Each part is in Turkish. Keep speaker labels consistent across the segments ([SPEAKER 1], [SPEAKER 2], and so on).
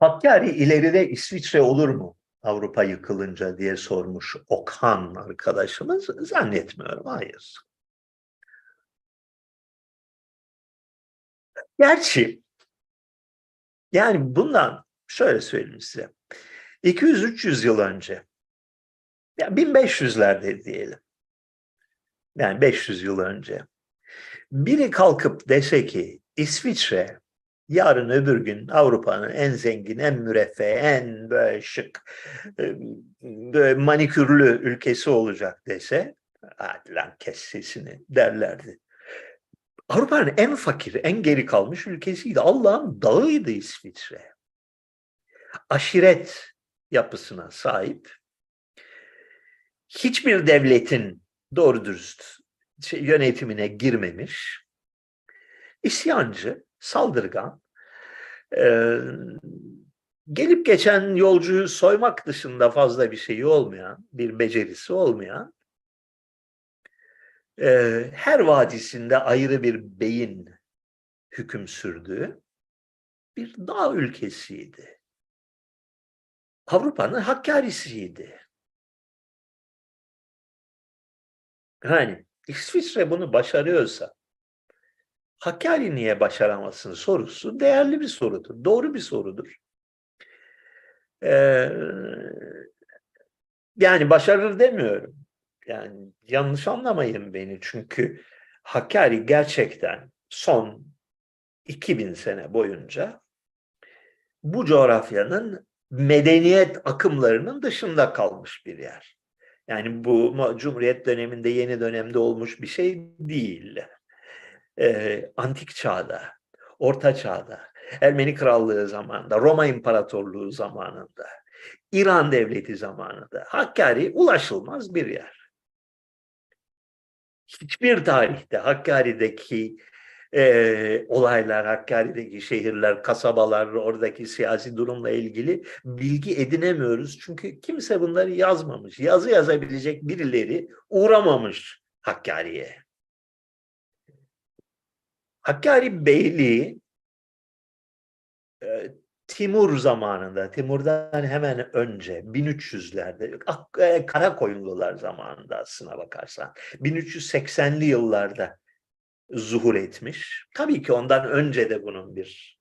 [SPEAKER 1] Hakkari ileride İsviçre olur mu? Avrupa yıkılınca diye sormuş Okan arkadaşımız. Zannetmiyorum, hayır. Gerçi yani bundan şöyle söyleyeyim size. 200-300 yıl önce ya 1500'lerde diyelim. Yani 500 yıl önce. Biri kalkıp dese ki İsviçre yarın öbür gün Avrupa'nın en zengin, en müreffeh, en böyle şık, böyle manikürlü ülkesi olacak dese, hadi lan kes sesini derlerdi. Avrupa'nın en fakir, en geri kalmış ülkesiydi. Allah'ın dağıydı İsviçre. Aşiret yapısına sahip. Hiçbir devletin doğru dürüst şey, yönetimine girmemiş. İsyancı, saldırgan, e, gelip geçen yolcuyu soymak dışında fazla bir şeyi olmayan, bir becerisi olmayan, e, her vadisinde ayrı bir beyin hüküm sürdüğü bir dağ ülkesiydi. Avrupa'nın Hakkari'siydi. Yani İsviçre bunu başarıyorsa Hakkari niye başaramasın sorusu değerli bir sorudur. Doğru bir sorudur. Ee, yani başarır demiyorum. Yani yanlış anlamayın beni. Çünkü Hakkari gerçekten son 2000 sene boyunca bu coğrafyanın medeniyet akımlarının dışında kalmış bir yer. Yani bu Cumhuriyet döneminde yeni dönemde olmuş bir şey değil. Ee, antik çağda, Orta Çağ'da, Ermeni Krallığı zamanında, Roma İmparatorluğu zamanında, İran Devleti zamanında Hakkari ulaşılmaz bir yer. Hiçbir tarihte Hakkari'deki e, olaylar, Hakkari'deki şehirler, kasabalar, oradaki siyasi durumla ilgili bilgi edinemiyoruz. Çünkü kimse bunları yazmamış. Yazı yazabilecek birileri uğramamış Hakkari'ye. Hakkari Beyliği e, Timur zamanında, Timur'dan hemen önce 1300'lerde, e, Karakoyunlular zamanında aslına bakarsan, 1380'li yıllarda zuhur etmiş. Tabii ki ondan önce de bunun bir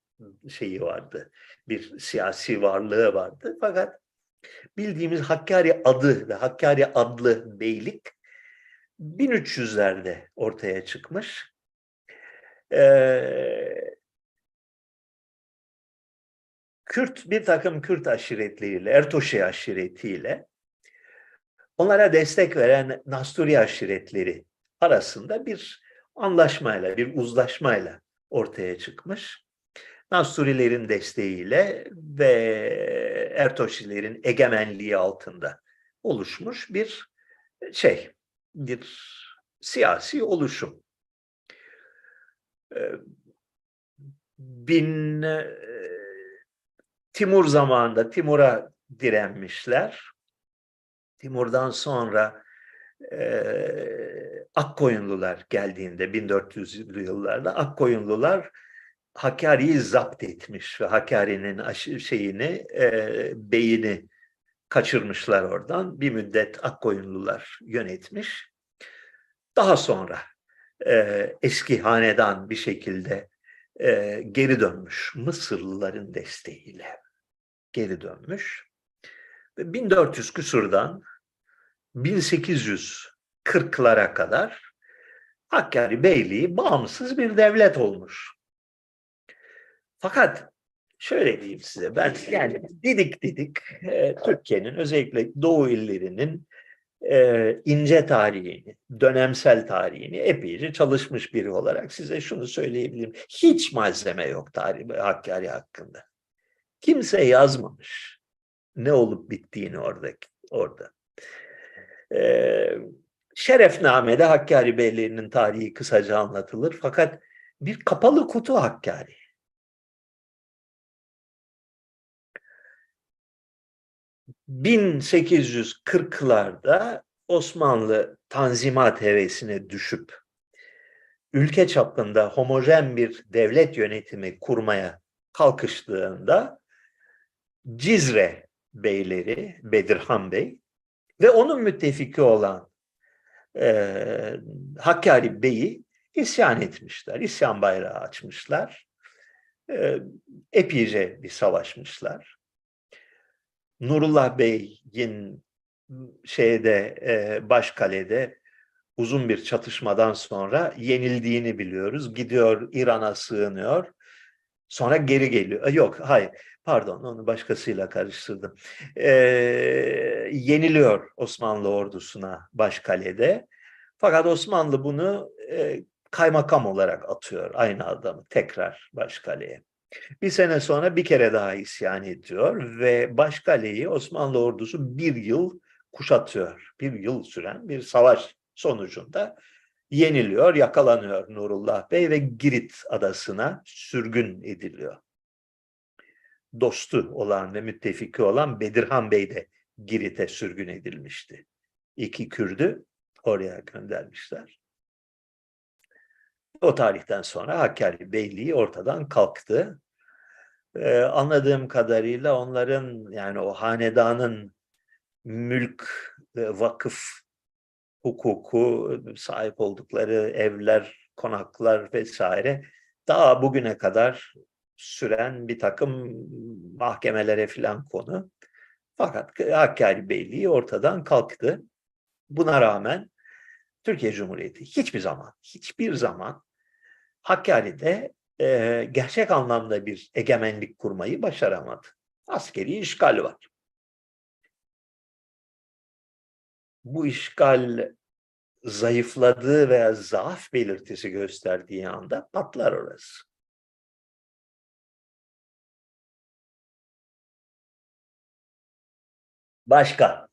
[SPEAKER 1] şeyi vardı, bir siyasi varlığı vardı. Fakat bildiğimiz Hakkari adı ve Hakkari adlı beylik 1300'lerde ortaya çıkmış. Ee, Kürt bir takım Kürt aşiretleriyle, Ertoşi aşiretiyle onlara destek veren Nasturi aşiretleri arasında bir anlaşmayla, bir uzlaşmayla ortaya çıkmış. Nasturilerin desteğiyle ve Ertoşilerin egemenliği altında oluşmuş bir şey, bir siyasi oluşum. Ee, bin Timur zamanında Timur'a direnmişler. Timur'dan sonra e, Akkoyunlular geldiğinde 1400'lü yıllarda Akkoyunlular Hakkari'yi zapt etmiş ve Hakkari'nin şeyini e, beyini kaçırmışlar oradan. Bir müddet Akkoyunlular yönetmiş. Daha sonra e, eski hanedan bir şekilde e, geri dönmüş Mısırlıların desteğiyle geri dönmüş. Ve 1400 küsurdan 1840'lara kadar Hakkari Beyliği bağımsız bir devlet olmuş. Fakat şöyle diyeyim size ben yani didik didik e, Türkiye'nin özellikle Doğu illerinin e, ince tarihini, dönemsel tarihini epeyce çalışmış biri olarak size şunu söyleyebilirim. Hiç malzeme yok tarih Hakkari hakkında. Kimse yazmamış ne olup bittiğini oradaki orada. Ee, Şerefname'de Hakkari Beyliği'nin tarihi kısaca anlatılır. Fakat bir kapalı kutu Hakkari. ...1840'larda Osmanlı tanzimat hevesine düşüp... ...ülke çapında homojen bir devlet yönetimi kurmaya kalkıştığında Cizre beyleri, Bedirhan Bey ve onun müttefiki olan e, Hakkari Bey'i isyan etmişler. İsyan bayrağı açmışlar. E, epeyce bir savaşmışlar. Nurullah Bey'in şeyde e, Başkale'de uzun bir çatışmadan sonra yenildiğini biliyoruz. Gidiyor İran'a sığınıyor. Sonra geri geliyor. Yok, hayır. Pardon, onu başkasıyla karıştırdım. Ee, yeniliyor Osmanlı ordusuna Başkale'de. Fakat Osmanlı bunu e, kaymakam olarak atıyor aynı adamı tekrar Başkale'ye. Bir sene sonra bir kere daha isyan ediyor ve Başkale'yi Osmanlı ordusu bir yıl kuşatıyor. Bir yıl süren bir savaş sonucunda yeniliyor, yakalanıyor Nurullah Bey ve Girit adasına sürgün ediliyor. Dostu olan ve müttefiki olan Bedirhan Bey de Girit'e sürgün edilmişti. İki Kürdü oraya göndermişler. O tarihten sonra Hakkari Beyliği ortadan kalktı. Ee, anladığım kadarıyla onların yani o hanedanın mülk, vakıf hukuku, sahip oldukları evler, konaklar vesaire daha bugüne kadar süren bir takım mahkemelere filan konu. Fakat Hakkari Beyliği ortadan kalktı. Buna rağmen Türkiye Cumhuriyeti hiçbir zaman, hiçbir zaman Hakkari'de e, gerçek anlamda bir egemenlik kurmayı başaramadı. Askeri işgal var. Bu işgal zayıfladığı veya zaaf belirtisi gösterdiği anda patlar orası. Başka.